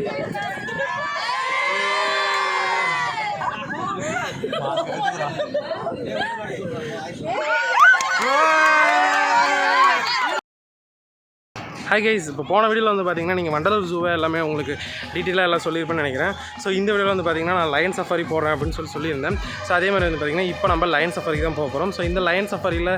Yeah. Hi guys இப்போ போன வீடியோவில் வந்து பார்த்தீங்கன்னா நீங்கள் வண்டலூர் ஜூவை எல்லாமே உங்களுக்கு டீட்டெயிலாக எல்லாம் சொல்லியிருப்பேன்னு நினைக்கிறேன். ஸோ இந்த வீடியோவில் வந்து பார்த்தீங்கன்னா நான் லயன் சஃபாரி போகிறேன் அப்படின்னு சொல்லி சொல்லியிருந்தேன். ஸோ அதே மாதிரி வந்து பார்த்தீங்கன்னா இப்போ நம்ம லயன் சஃபாரிக்கு தான் போக போகிறோம் ஸோ இந்த லயன் சஃபாரியில்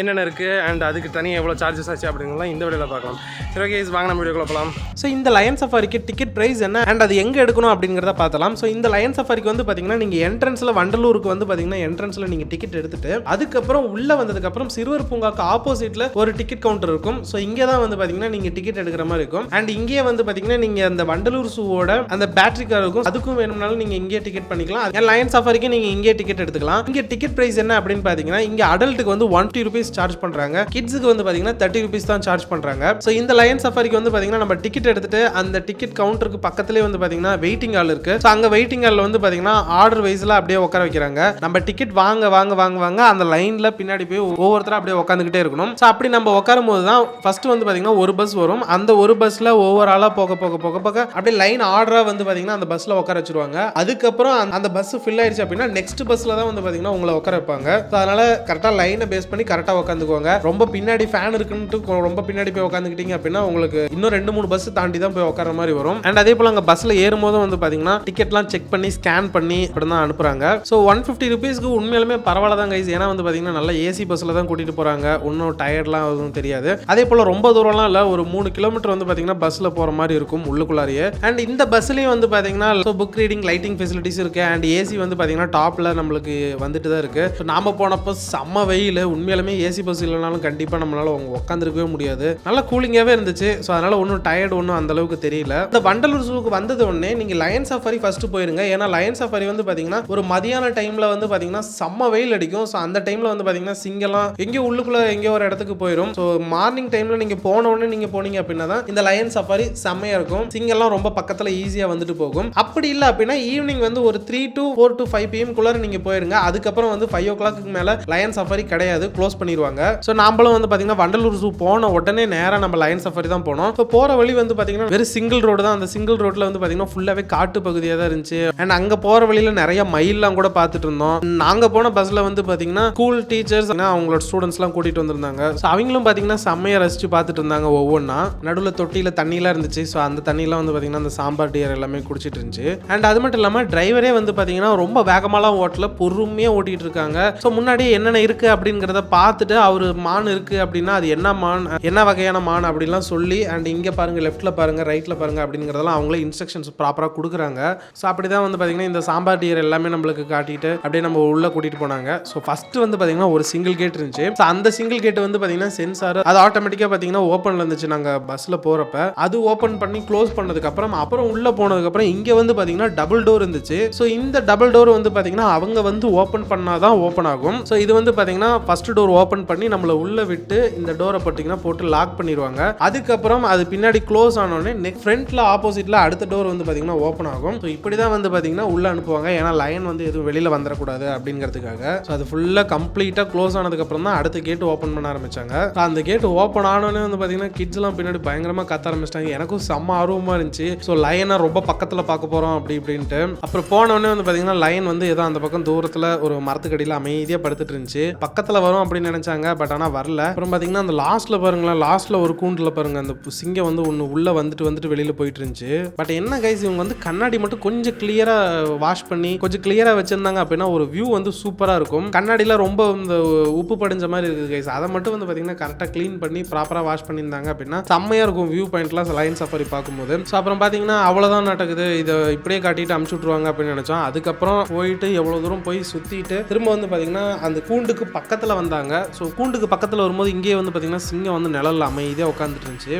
என்னென்ன இருக்குது அண்ட் அதுக்கு தனியாக எவ்வளோ சார்ஜஸ் ஆச்சு அப்படிங்கலாம் இந்த வீடியோவில் பார்க்கலாம். சரி ஓகே கைஸ் வாங்க நம்ம வீடியோக்குள்ள போகலாம் ஸோ இந்த லயன் சஃபாரிக்கு டிக்கெட் ப்ரைஸ் என்ன? அண்ட் அது எங்கே எடுக்கணும் அப்படிங்கிறத பார்த்தலாம் ஸோ இந்த லயன் சஃபாரிக்கு வந்து பார்த்தீங்கன்னா நீங்கள் என்ட்ரன்ஸில் வண்டலூருக்கு வந்து பார்த்தீங்கன்னா என்ட்ரன்ஸில் நீங்கள் டிக்கெட் எடுத்துட்டு அதுக்கப்புறம் உள்ளே வந்ததுக்கப்புறம் சிறுவர் பூங்காக்கு ஆப்போசிட்டில் ஒரு டிக்கெட் கவுண்டர் இருக்கும். ஸோ இங்கே தான் வந்து பார்த்தீங்கன்னா நீங்கள் டிக்கெட் எடுக்கிற மாதிரி இருக்கும். அண்ட் இங்கேயே வந்து பார்த்தீங்கன்னா நீங்கள் அந்த வண்டலூர் ஷூவோட அந்த பேட்டரி கார் இருக்கும். அதுக்கும் வேணும்னாலும் நீங்கள் இங்கேயே டிக்கெட் பண்ணிக்கலாம். லயன் சஃபாரிக்கு நீங்கள் இங்கேயே டிக்கெட் எடுத்துக்கலாம். இங்கே டிக்கெட் ப்ரைஸ் என்ன அப்படின்னு பார்த்தீங்கன்னா இங்கே அடல்ட்டுக்கு வந்து ஒன் டி ருபீஸ் சார்ஜ் பண்ணுறாங்க கிட்ஸுக்கு வந்து பார்த்தீங்கன்னா தேர்ட்டி ருபீஸ் தான் சார்ஜ் பண்ணுறாங்க ஸோ இந்த லயன் சஃபாரிக்கு வந்து பார்த்தீங்கன்னா நம்ம டிக்கெட் எடுத்துட்டு அந்த டிக்கெட் கவுண்டருக்கு பக்கத்துலேயே வந்து பார்த்தீங்கன்னா வெயிட்டிங் ஹால் இருக்கு. ஸோ அங்கே வெயிட்டிங் ஹாலில் வந்து பார்த்தீங்கன்னா ஆர்டர் வைஸில் அப்படியே உட்கார வைக்கிறாங்க. நம்ம டிக்கெட் வாங்க வாங்க வாங்க வாங்க அந்த லைனில் பின்னாடி போய் ஒவ்வொருத்தரும் அப்படியே உட்காந்துக்கிட்டே இருக்கணும். ஸோ அப்படி நம்ம உட்காரும் போது தான் ஃபர்ஸ்ட் வந்து பார்த்தீங்கன்னா ஒரு பஸ் வரும். அந்த ஒரு பஸ்ஸில் ஓவராலாக போக போக போக போக அப்படியே லைன் ஆர்டராக வந்து பார்த்தீங்கன்னா அந்த பஸ்ஸில் உட்கார வச்சிருவாங்க. அதுக்கப்புறம் அந்த- பஸ் ஃபில் ஆயிடுச்சு அப்படின்னா நெக்ஸ்ட் பஸ்ஸில் தான் வந்து பார்த்தீங்கன்னா உங்களை உட்கார வைப்பாங்க. ஸோ அதனால கரெக்டாக லைனை பேஸ் பண்ணி கரெக்டாக உட்காந்துக்குவாங்க. ரொம்ப பின்னாடி ஃபேன் இருக்குன்ட்டு ரொம்ப பின்னாடி போய் உட்காந்துக்கிட்டீங்க அப்படின்னா உங்களுக்கு இன்னும் ரெண்டு மூணு பஸ் தாண்டி தான் போய் உட்கார மாதிரி வரும். அண்ட் அதே போல் அங்கே பஸ்ஸில் ஏறும்போதும் வந்து பார்த்தீங்கன்னா டிக்கெட்லாம் செக் பண்ணி ஸ்கேன் பண்ணி அப்படி தான் அனுப்புறாங்க ஸோ ஒன் ஃபிஃப்டி ருபீஸ்க்கு உண்மையிலுமே பரவாயில்ல தான் கைஸ் ஏன்னா வந்து பார்த்தீங்கன்னா நல்லா ஏசி பஸ்ஸில் தான் கூட்டிகிட்டு போகிறாங்க ஒன்றும் டயர்ட்லாம் எதுவும் தெரியாது. அதே போல் ரொம்ப தூரம்லாம் இல்லை. ஒரு ஒரு மூணு கிலோமீட்டர் வந்து பார்த்தீங்கன்னா பஸ்ஸில் போகிற மாதிரி இருக்கும் உள்ளுக்குள்ளாரியே. அண்ட் இந்த பஸ்லேயும் வந்து பார்த்தீங்கன்னா so book reading lighting facilities இருக்குது அண்ட் ஏசி வந்து பார்த்தீங்கன்னா டாப்பில் நம்மளுக்கு வந்துட்டு தான் இருக்குது ஸோ நாம் போனப்போ செம்ம வெயில். உண்மையிலுமே ஏசி பஸ் இல்லைனாலும் கண்டிப்பாக நம்மளால உட்காந்துருக்கவே முடியாது. நல்லா கூலிங்காகவே இருந்துச்சு. ஸோ அதனால் ஒன்றும் டயர்டு ஒன்றும் அந்தளவுக்கு தெரியல. இந்த வண்டலூர் ஜூக்கு வந்தது உடனே நீங்கள் லயன் சஃபாரி ஃபஸ்ட்டு போயிருங்க. ஏன்னா லயன் சஃபாரி வந்து பார்த்தீங்கன்னா ஒரு மதியான டைமில் வந்து பார்த்தீங்கன்னா செம்ம வெயில் அடிக்கும். ஸோ அந்த டைமில் வந்து பார்த்தீங்கன்னா சிங்கெல்லாம் எங்கேயோ உள்ளுக்குள்ளே எங்கேயோ ஒரு இடத்துக்கு போயிடும் ஸோ மார்னிங் டைமில் நீங்கள் போன உடனே நீங்கள் போனீங்க அப்படின்னா தான் இந்த லயன் சஃபாரி செம்மையாக இருக்கும். சிங்கெல்லாம் ரொம்ப பக்கத்தில் ஈஸியாக வந்துட்டு போகும். அப்படி இல்லை அப்படின்னா ஈவினிங் வந்து ஒரு three to four to five PM குள்ளார நீங்கள் போயிருங்க. அதுக்கப்புறம் வந்து ஃபைவ் ஓ கிளாக்கு மேலே லயன் சஃபாரி கிடையாது. க்ளோஸ் பண்ணிடுவாங்க ஸோ நாம்பளும் வந்து பார்த்தீங்கன்னா வண்டலூர் ஜூ போன உடனே நேராக நம்ம லயன் சஃபாரி தான் போனோம். ஸோ போகிற வழி வந்து பார்த்தீங்கன்னா வெறும் சிங்கிள் ரோடு தான். அந்த சிங்கிள் ரோட்டில் வந்து பார்த்தீங்கன்னா ஃபுல்லாகவே காட்டு பகுதியாக தான் இருந்துச்சு. அண்ட் அங்கே போகிற வழியில் நிறைய மயில்லாம் கூட பார்த்துட்டு இருந்தோம். நாங்கள் போன பஸ்ஸில் வந்து பார்த்தீங்கன்னா ஸ்கூல் டீச்சர்ஸ் அவங்களோட ஸ்டூடெண்ட்ஸ்லாம் கூட்டிகிட்டு வந்திருந்தாங்க. ஸோ அவங்களும் பார்த்தீங்கன்னா செம்மையாக ரசித்து பார்த்துட்டு இருந்தாங்க ஒவ்வொரு ஒவ்வொன்றா நடுவில் தொட்டியில் தண்ணியெலாம் இருந்துச்சு. ஸோ அந்த தண்ணியெலாம் வந்து பார்த்திங்கன்னா அந்த சாம்பார் டியர் எல்லாமே குடிச்சிட்டு இருந்துச்சு. அண்ட் அது மட்டும் இல்லாமல் டிரைவரே வந்து பார்த்தீங்கன்னா ரொம்ப வேகமாலாம் ஓட்டல பொறுமையாக ஓட்டிகிட்டு இருக்காங்க. ஸோ முன்னாடி என்னென்ன இருக்குது அப்படிங்கிறத பார்த்துட்டு அவர் மான் இருக்குது அப்படின்னா அது என்ன மான் என்ன வகையான மான் அப்படின்லாம் சொல்லி அண்ட் இங்கே பாருங்கள் லெஃப்ட்டில் பாருங்கள் ரைட்டில் பாருங்கள் அப்படிங்கிறதெல்லாம் அவங்களே இன்ஸ்ட்ரக்ஷன்ஸ் ப்ராப்பராக கொடுக்குறாங்க. ஸோ அப்படி தான் வந்து பார்த்தீங்கன்னா இந்த சாம்பார் டியர் எல்லாமே நம்மளுக்கு காட்டிட்டு அப்படியே நம்ம உள்ளே கூட்டிகிட்டு போனாங்க. ஸோ ஃபஸ்ட்டு வந்து பார்த்தீங்கன்னா ஒரு சிங்கிள் கேட் இருந்துச்சு. ஸோ அந்த சிங்கிள் கேட் வந்து பார்த்தீங்கன்னா சென்சார் அது ஆட்டோமேட்டிக்காக பார்த்தீங்கன்னா ஓப்பனில் இருந்துச்சு. நாங்கள் பஸ்ஸில் போகிறப்ப அது ஓப்பன் பண்ணி க்ளோஸ் பண்ணதுக்கப்புறம் அப்புறம் உள்ளே போனதுக்கப்புறம் இங்கே வந்து பார்த்தீங்கன்னா டபுள் டோர் இருந்துச்சு. ஸோ இந்த டபுள் டோர் வந்து பார்த்தீங்கன்னா அவங்க வந்து ஓப்பன் பண்ணால் தான் ஓப்பன் ஆகும். ஸோ இது வந்து பார்த்தீங்கன்னா ஃபர்ஸ்ட் டோர் ஓப்பன் பண்ணி நம்மளை உள்ளே விட்டு இந்த டோரை பார்த்தீங்கன்னா போட்டு லாக் பண்ணிடுவாங்க அதுக்கப்புறம் அது பின்னாடி க்ளோஸ் ஆனோடனே நெக் ஃப்ரண்ட்டில் ஆப்போசிட்டில் அடுத்த டோர் வந்து பார்த்தீங்கன்னா ஓப்பன் ஆகும். ஸோ இப்படி தான் வந்து பார்த்தீங்கன்னா உள்ளே அனுப்புவாங்க. ஏன்னா லைன் வந்து எதுவும் வெளியில் வந்துடக்கூடாது அப்படிங்கிறதுக்காக. ஸோ அது ஃபுல்லாக கம்ப்ளீட்டாக க்ளோஸ் ஆனதுக்கப்புறம் தான் அடுத்த கேட்டு ஓப்பன் பண்ண ஆரம்பித்தாங்க அந்த கேட்டு ஓப்பன் ஆனோடனே வந்து பார்த்தீங்கன்னா கிட்ஸ்லாம் பின்னாடி பயங்கரமாக கத்த ஆரம்பிச்சிட்டாங்க. எனக்கும் செம்ம ஆர்வமாக இருந்துச்சு. ஸோ லைனை ரொம்ப பக்கத்தில் பார்க்க போகிறோம் அப்படி இப்படின்ட்டு. அப்புறம் போனோடனே வந்து பார்த்தீங்கன்னா லைன் வந்து ஏதோ அந்த பக்கம் தூரத்தில் ஒரு மரத்துக்கடியில் அமைதியாக படுத்துட்டு இருந்துச்சு. பக்கத்தில் வரும் அப்படின்னு நினச்சாங்க பட் ஆனால் வரல. அப்புறம் பார்த்தீங்கன்னா அந்த லாஸ்ட்டில் பாருங்களேன் லாஸ்ட்டில் ஒரு கூண்டில் பாருங்க அந்த சிங்கம் வந்து ஒன்று உள்ளே வந்துட்டு வந்துட்டு வெளியில் போயிட்டு இருந்துச்சு. பட் என்ன கைஸ் இவங்க வந்து கண்ணாடி மட்டும் கொஞ்சம் கிளியராக வாஷ் பண்ணி கொஞ்சம் கிளியராக வச்சுருந்தாங்க அப்படின்னா ஒரு வியூ வந்து சூப்பராக இருக்கும். கண்ணாடியில் ரொம்ப இந்த உப்பு படிஞ்ச மாதிரி இருக்குது கைஸ் அதை மட்டும் வந்து பார்த்தீங்கன்னா கரெக்டாக க்ளீன் பண்ணி ப்ராப்பராக வாஷ் பண்ணியிருந்தாங்க. அப்படின்னா செம்மையாக இருக்கும் வியூ பாயிண்ட்லாம் லைன் சஃபரி பார்க்கும்போது. ஸோ அப்புறம் பார்த்தீங்கன்னா அவ்வளோதான் நடக்குது. இதை இப்படியே காட்டிட்டு அமுச்சு விட்ருவாங்க அப்படின்னு நினச்சோம். அதுக்கப்புறம் போயிட்டு எவ்வளோ தூரம் போய் சுற்றிட்டு திரும்ப வந்து பார்த்தீங்கன்னா அந்த கூண்டுக்கு பக்கத்தில் வந்தாங்க. ஸோ கூண்டுக்கு பக்கத்தில் வரும்போது இங்கேயே வந்து பார்த்தீங்கன்னா சிங்கம் வந்து நிழல் அமைதியாக உட்காந்துட்டு இருந்துச்சு.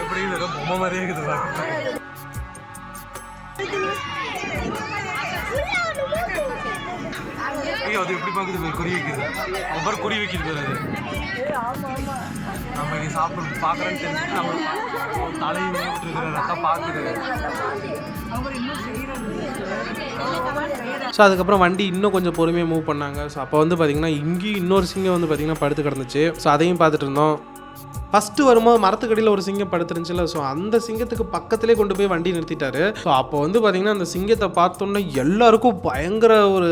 எப்படி மாதிரியே இருக்குது பார்க்குது போய் குறி வைக்கிறது ஒவ்வொரு குறி வைக்கிட்டு பாரு நம்ம இங்கே சாப்பிட பார்க்குறேன்னு தெரிஞ்சு நம்ம தலையை இருக்கிற ரத்தம் பார்க்குது ஸோ அதுக்கப்புறம் வண்டி இன்னும் கொஞ்சம் பொறுமையாக மூவ் பண்ணாங்க. ஸோ அப்போ வந்து பார்த்திங்கன்னா இங்கேயும் இன்னொரு சிங்கம் வந்து பார்த்திங்கன்னா படுத்து கிடந்துச்சு. ஸோ அதையும் பார்த்துட்டு இருந்தோம். ஃபஸ்ட்டு வரும்போது மரத்துக்கடியில் ஒரு சிங்கம் படுத்துருந்துச்சுல ஸோ அந்த சிங்கத்துக்கு பக்கத்திலே கொண்டு போய் வண்டி நிறுத்திட்டாரு. ஸோ அப்போ வந்து பார்த்திங்கன்னா அந்த சிங்கத்தை பார்த்தோன்னே எல்லாருக்கும் பயங்கர ஒரு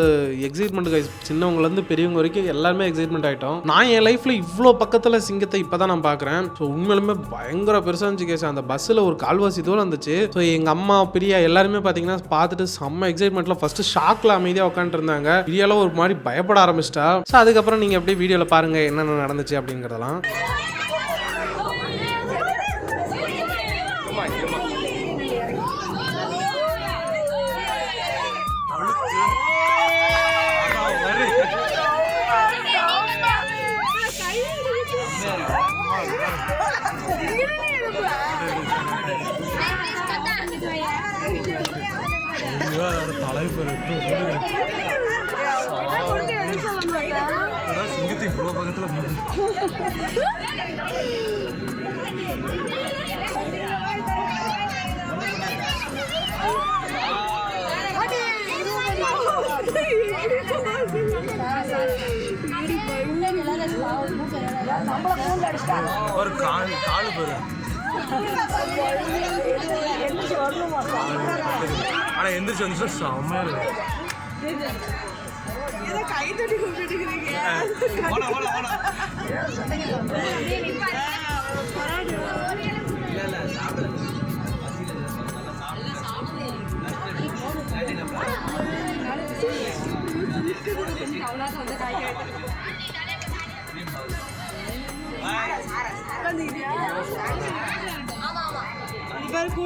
எக்ஸைட்மெண்ட் கைஸ் சின்னவங்கலேருந்து பெரியவங்க வரைக்கும் எல்லாருமே எக்ஸைட்மெண்ட் ஆகிட்டோம் நான் என் லைஃப்பில் இவ்வளோ பக்கத்தில் சிங்கத்தை இப்போ தான் நான் பார்க்குறேன் ஸோ உண்மையிலுமே பயங்கர பெருசாக இருந்துச்சு கேஸ் அந்த பஸ்ஸில் ஒரு கால்வாசி தூரம் இருந்துச்சு. ஸோ எங்கள் அம்மா பிரியா எல்லாருமே பார்த்தீங்கன்னா பார்த்துட்டு செம்ம எக்ஸைட்மெண்ட்டில் ஃபஸ்ட்டு ஷாக்கில் அமைதியாக உட்காந்துருந்தாங்க பிரியாலாம் ஒரு மாதிரி பயப்பட ஆரம்பிச்சிட்டா. ஸோ அதுக்கப்புறம் நீங்கள் அப்படியே வீடியோவில் பாருங்கள் என்னென்ன நடந்துச்சு அப்படிங்கிறதெல்லாம். சிங்கத்தை இவ்வளோ பக்கத்தில் ஒரு காலு கால் பேரு ஆனால் எந்திரிச்சு வந்துச்சு செம்மையா இருக்கு.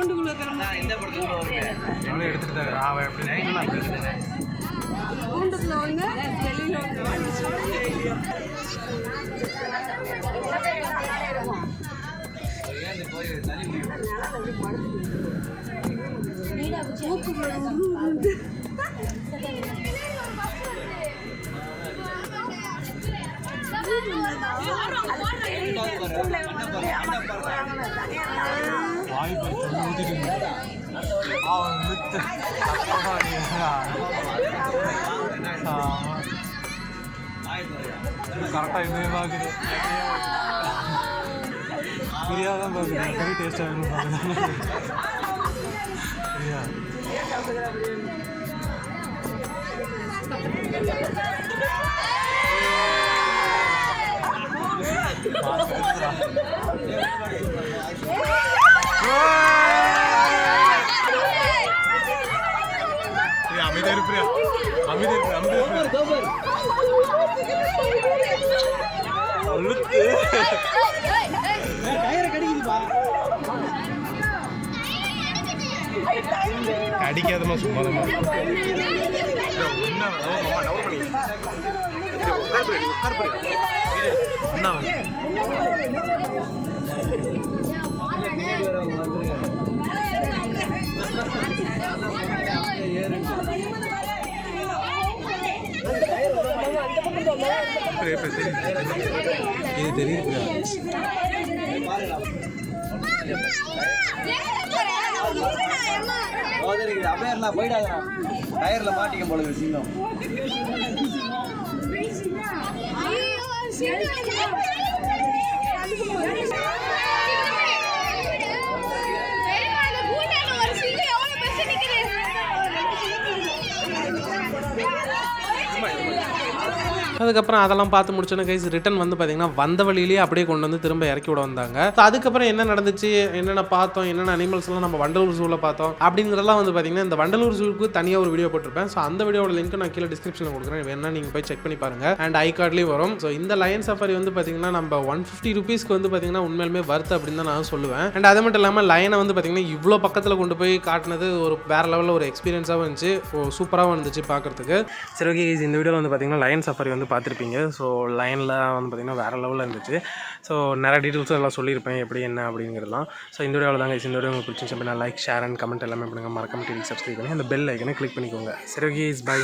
கூண்டுக்குள்ள அவளே எடுத்துட்டு தான் அவன் எப்படி நான் எடுத்துட்டேன் கூண்டுக்குள்ள ஒண்ணு வெளியில ஒண்ணு வாய் பார்த்து ஊத்திட்டு அவன் வித்து கரெக்டாக இதுவே பார்க்குது பிரியா தான் பார்க்குது கறி டேஸ்ட்டாக வேணும் பார்க்குது பிரியா கடிக்காதமா சும்மா இது தெரியுது அப்படியே போயிடாதா டயர்ல மாட்டிக்கும் போல சிங்கம். அதுக்கப்புறம் அதெல்லாம் பார்த்து முடிச்சோன்னு கைஸ் ரிட்டன் வந்து பார்த்தீங்கன்னா வந்த வழியிலேயே அப்படியே கொண்டு வந்து திரும்ப இறக்கி விட வந்தாங்க. ஸோ அதுக்கப்புறம் என்ன நடந்துச்சு? என்னென்ன பார்த்தோம்? என்னென்ன அனிமல்ஸ் எல்லாம் நம்ம வண்டலூர் ஜூவில் பார்த்தோம்? அப்படிங்கிறதெல்லாம் வந்து பார்த்தீங்கன்னா இந்த வண்டலூர் ஜூவுக்கு தனியாக ஒரு வீடியோ போட்டிருப்பேன். ஸோ அந்த வீடியோட லிங்க் நான் கீழே டிஸ்கிரிப்ஷனில் கொடுக்குறேன். வேணா நீங்கள் போய் செக் பண்ணி பாருங்க. அண்ட் ஐ கார்ட்லேயும் வரும். ஸோ இந்த லயன் சஃபாரி வந்து பார்த்தீங்கன்னா நம்ம ஒன் ஃபிஃப்டி ருபீஸ்க்கு வந்து பார்த்தீங்கன்னா உண்மையிலுமே வர்த்து அப்படின்னு தான் நான் சொல்லுவேன். அண்ட் அது மட்டும் இல்லாமல் லயனை வந்து பார்த்தீங்கன்னா இவ்வளோ பக்கத்தில் கொண்டு போய் காட்டினது ஒரு வேற லெவலில் ஒரு எக்ஸ்பீரியன்ஸாகவும் இருந்துச்சு. சூப்பராகவும் இருந்துச்சு பார்க்குறதுக்கு. சரி ஓகே இந்த வீடியோவில் வந்து பார்த்தீங்கன்னா லயன் சஃபாரி வந்து பார்த்துருப்பீங்க. ஸோ லைனில் வந்து பார்த்தீங்கன்னா வேறு லெவலில் இருந்துச்சு. ஸோ நிறைய டீட்டெயில்ஸும் எல்லாம் சொல்லியிருப்பேன். எப்படி என்ன அப்படிங்கிறதுலாம் ஸோ இந்த வீடியோவில் தாங்க. இந்த வீடியோ உங்களுக்கு பிடிச்சிருந்துச்சு அப்படின்னா லைக் ஷேர் அண்ட் கமெண்ட் எல்லாமே பண்ணுங்கள் மறக்காம டிவி சப்ஸ்கிரைப் பண்ணி அந்த பெல் ஐக்கனை கிளிக் பண்ணிக்கோங்க. சரி ஓகே இஸ் பை